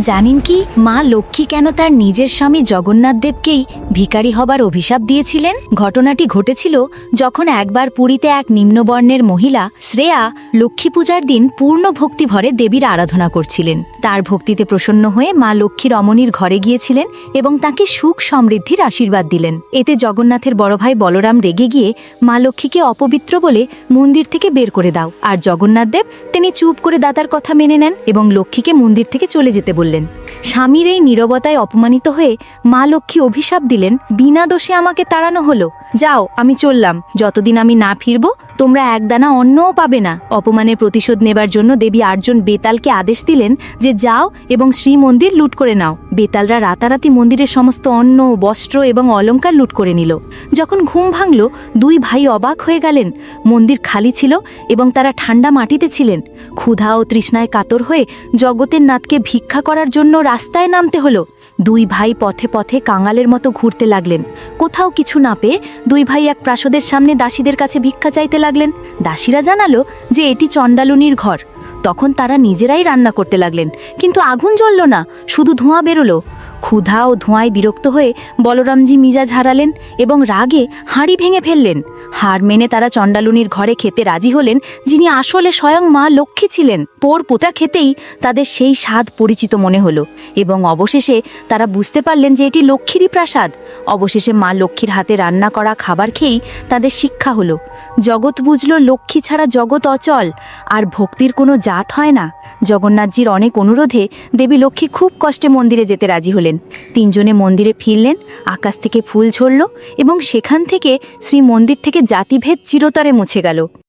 জানেন কি, মা লক্ষ্মী কেন তার নিজের স্বামী জগন্নাথ দেবকেই ভিখারি হবার অভিশাপ দিয়েছিলেন? ঘটনাটি ঘটেছিল যখন একবার পুরীতে এক নিম্নবর্ণের মহিলা, শ্রেয়া, লক্ষ্মী পূজার দিন পূর্ণ ভক্তি ভরে দেবীর আরাধনা করছিলেন। তার ভক্তিতে প্রসন্ন হয়ে মা লক্ষ্মী রমণীর ঘরে গিয়েছিলেন এবং তাকে সুখ সমৃদ্ধির আশীর্বাদ দিলেন। এতে জগন্নাথের বড় ভাই বলরাম রেগে গিয়ে মা লক্ষ্মীকে অপবিত্র বলে মন্দির থেকে বের করে দাও। আর জগন্নাথ দেব, তিনি চুপ করে দাতার কথা মেনে নেন এবং লক্ষ্মীকে মন্দির থেকে চলে যেতে বললেন স্বামীর এই নীরবতায় অপমানিত হয়ে মা লক্ষ্মী অভিশাপ দিলেন, বিনা দোষে আমাকে তাড়ানো হলো। যাও, আমি চললাম। যতদিন আমি না ফিরব, তোমরা একদানা অন্নও পাবে না। অপমানের প্রতিশোধ নেবার জন্য দেবী আর্জুন বেতালকে আদেশ দিলেন যে যাও এবং শ্রী মন্দির লুট করে নাও। বেতালরা রাতারাতি মন্দিরের সমস্ত অন্ন, বস্ত্র এবং অলঙ্কার লুট করে নিল। যখন ঘুম ভাঙল, দুই ভাই অবাক হয়ে গেলেন। মন্দির খালি ছিল এবং তারা ঠান্ডা মাটিতে ছিলেন। ক্ষুধা ও তৃষ্ণায় কাতর হয়ে জগতের নাথকে ভিক্ষা করার জন্য রাস্তায় নামতে হলো। দুই ভাই পথে পথে কাঙালের মতো ঘুরতে লাগলেন। কোথাও কিছু না পেয়ে দুই ভাই এক প্রাসাদের সামনে দাসীদের কাছে ভিক্ষা চাইতে লাগলেন। দাসীরা জানালো যে এটি চণ্ডালুনির ঘর। তখন তারা নিজেরাই রান্না করতে লাগলেন। কিন্তু আগুন জ্বলল না, শুধু ধোঁয়া বেরোলো। ক্ষুধা ও ধোঁয়ায় বিরক্ত হয়ে বলরামজি মিজাজ হারালেন এবং রাগে হাঁড়ি ভেঙে ফেললেন। হার মেনে তারা চণ্ডালুনির ঘরে খেতে রাজি হলেন, যিনি আসলে স্বয়ং মা লক্ষ্মী ছিলেন। পোর পোতা খেতেই তাদের সেই স্বাদ পরিচিত মনে হলো এবং অবশেষে তারা বুঝতে পারলেন যে এটি লক্ষ্মীরই প্রাসাদ। অবশেষে মা লক্ষ্মীর হাতে রান্না করা খাবার খেয়েই তাদের শিক্ষা হলো। জগৎ বুঝল লক্ষ্মী ছাড়া জগৎ অচল, আর ভক্তির কোনো জাত হয় না। জগন্নাথজির অনেক অনুরোধে দেবী লক্ষ্মী খুব কষ্টে মন্দিরে যেতে রাজি হলেন তিনজনে মন্দিরে ফিরলেন, আকাশ থেকে ফুল ঝরল এবং সেখান থেকে শ্রী মন্দির থেকে জাতিভেদ চিরতরে মুছে গেল।